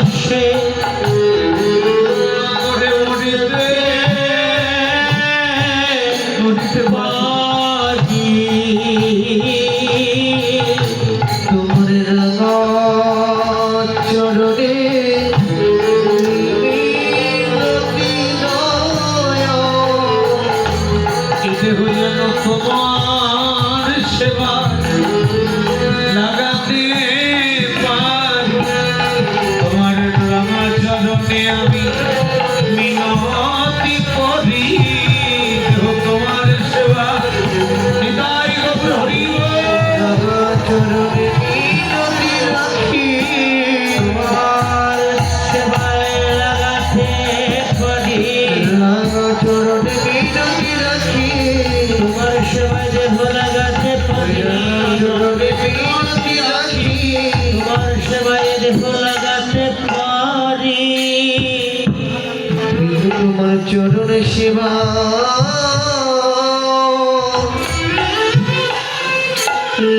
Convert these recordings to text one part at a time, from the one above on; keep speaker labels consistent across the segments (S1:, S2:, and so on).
S1: আসে তোমার চরণ সেবা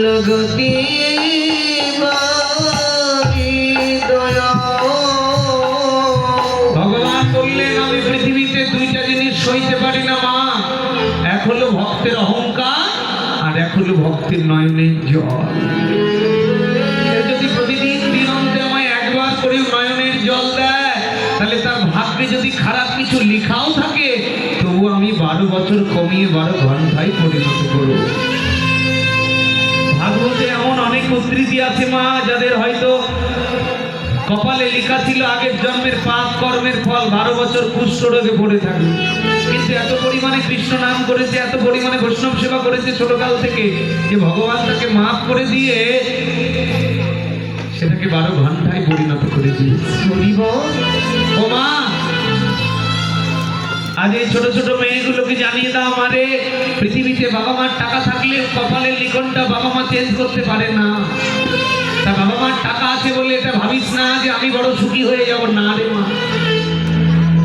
S2: লগতি
S1: ভগবান বললেন, আমি পৃথিবীতে দুইটা জিনিস সইতে পারি না, মা। এক ভক্তের অহংকার, আর এক হলো ভক্তের নয়নের জল ভাগ্যে যদি খারাপ কিছু লেখাও থাকে, তবু আমি বারো বছর কমিয়ে বারো ঘন্টায় পরিণত করব। ভাগবতে এমন অনেক উদ্ধৃতি আছে মা, যাদের হয়তো কপালে লেখা ছিল আগের জন্মের পাপ, কর্মের ফল, বারো বছর কুষ্ঠ রোগে পড়ে থাকবে। কিন্তু এত পরিমাণে কৃষ্ণ নাম করেছে, এত পরিমাণে বৈষ্ণব সেবা করেছে ছোটকাল থেকে, যে ভগবান তাকে মাফ করে দিয়ে সেটাকে বারো ঘন্টায় পরিণত করে দিয়েছে।
S2: হরিব
S1: মা আজ এই ছোট ছোট মেয়েগুলোকে জানিয়ে দাও মারে পৃথিবীতে বাবা মার টাকা থাকলে কপালের লিখনটা বাবা মা চেঞ্জ করতে পারে না। তা বাবা মার টাকা আছে বলে এটা ভাবিস না যে আমি বড় সুখী হয়ে যাব। না রে মা।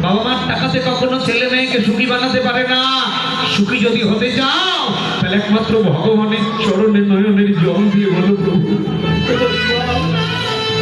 S1: বাবা মার টাকাতে কখনো ছেলে মেয়েকে সুখী বানাতে পারে না। সুখী যদি হতে চাও, তাহলে একমাত্র ভগবানের চরণে নয়নের জল দিয়ে বলো প্রভু।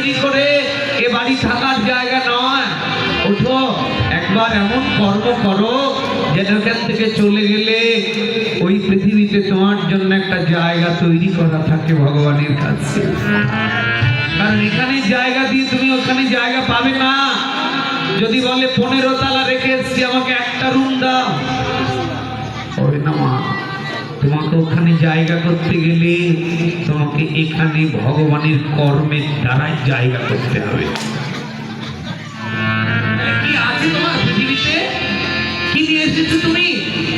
S1: তৈরি করে এ বাড়ি থাকার জায়গা নয়। ওঠো, একবার এমন কর্ম করো, যেন এখান থেকে চলে গেলে ওই পৃথিবীতে তোমার জন্য একটা জায়গা তৈরি করা থাকে ভগবানের কাছে। কারণ এখানে জায়গা দিয়ে তুমি ওখানে জায়গা পাবে না। যদি বলে পনেরো তালা রেখে এসছি, আমাকে একটা রুম দাও। না তোমাকে ওখানে জায়গা করতে গেলে তোমাকে এখানে ভগবানের কর্মের দ্বারাই জায়গা করতে হবে। কি আছে তোমার পৃথিবীতে? কি নিয়ে এসেছ তুমি?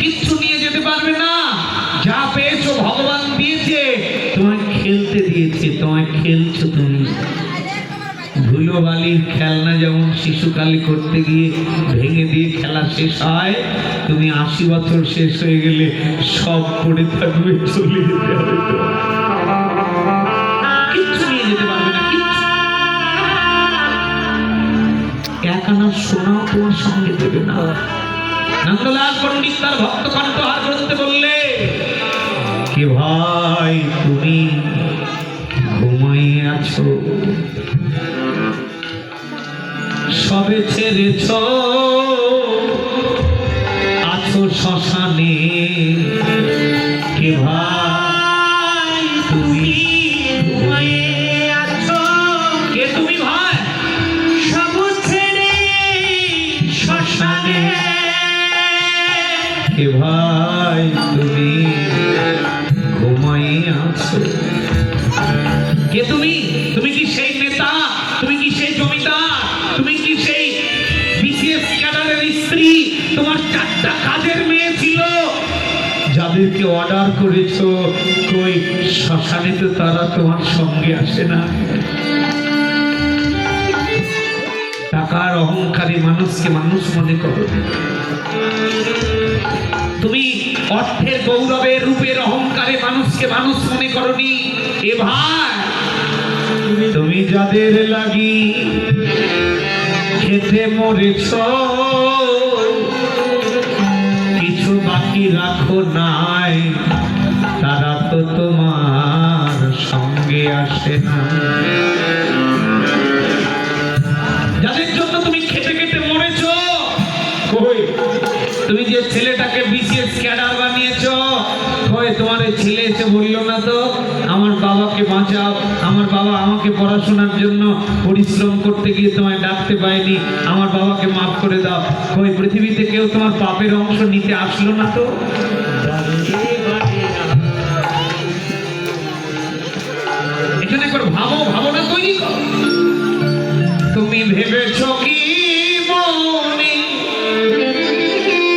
S1: কিচ্ছু নিয়ে যেতে পারবে না। যা পেয়েছ ভগবান দিয়েছে। তোমায় খেলতে দিয়েছে তোমায় খেলছো তুমি। বালির খেলনা যেমন শিশুকালে করতে গিয়ে ভেঙে দিয়ে খেলা শেষ হয়, তুমি আশি বছর শেষ হয়ে গেলে সব পড়ে থাকবে চলে যেতে হবে তোমার। সঙ্গে না। ভক্ত ভাই, তুমি ঘুমাইয়ে আছো? সবে ছেড়েছ। আছো শ্মশানে। চারটা কাজের মেয়ে ছিল? যাদেরকে অর্ডার করেছ, কই শ্মশানে তো তারা তোমার সঙ্গে আসে না। টাকার অহংকারী মানুষকে মানুষ মনে করো। তুমি অর্থের গৌরবের, রূপের অহংকারে মানুষকে মানুষ মনে করনি। এ ভাই তুমি যাদের লাগি খেতে মরেছ বাকি রাখো নাই। তারা তো তোমার সঙ্গে আসে না। যাদের জন্য তুমি খেটে খেটে মরেছ তুমি যে ছেলেটাকে বিসিএস ক্যাডার বানিয়েছ তোমার ছেলে এসে বলল না তো, আমার বাবাকে বাঁচাও। বাবা আমাকে পড়াশোনার জন্য পরিশ্রম করতে গিয়ে তোমায় ডাকতে পায়নি আমার বাবাকে মাফ করে দাও। ওই পৃথিবীতে কেউ তোমার পাপের অংশ নিতে আসলো না তো?